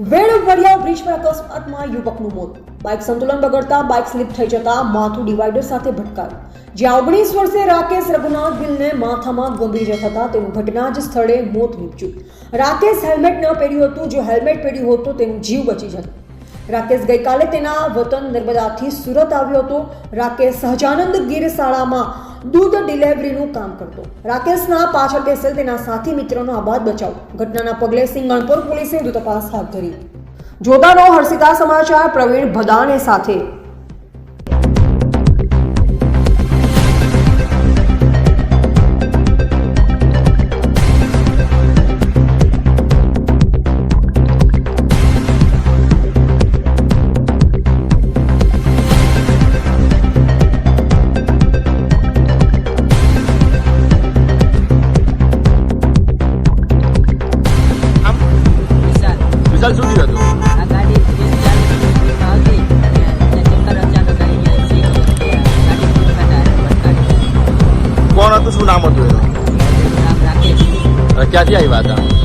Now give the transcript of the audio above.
વેણવડિયા bridge પર અકસ્માતમાં યુવકનું મોત. બાઇક સંતુલન બગડતા બાઇક સ્લીપ થઈ જતા માથું ડિવાઈડર સાથે ભટકાયું. જ્યાં ઓગણીસ વર્ષે રાકેશ રઘુનાથ ગિલને માથામાં ગંભીર થતા તેનું ઘટના જ સ્થળે મોત નીપજ્યું. રાકેશ હેલ્મેટ ન પહેર્યું હતું, જો હેલ્મેટ પહેર્યું હોત તો તેનું જીવ બચી જત. રાકેશ ગઈકાલે તેના વતન નર્મદાથી સુરત આવ્યો હતો. રાકેશ સહજાનંદ ગીર શાળામાં દૂધ ડિલિવરીનું કામ કરતો. રાકેશના પાછળ બેસેલ તેના સાથી મિત્રનો આબાદ બચાવ. ઘટનાના પગલે સિંગણપુર પોલીસે વધુ તપાસ હાથ ધરી. જોતા રહો હર્ષિતા સમાચાર પ્રવીણ ભદાને સાથે. પૂરી કાઢા હતું કોણ હતું? શું નામ હતું એનું? ક્યાંથી આવ્યા હતા?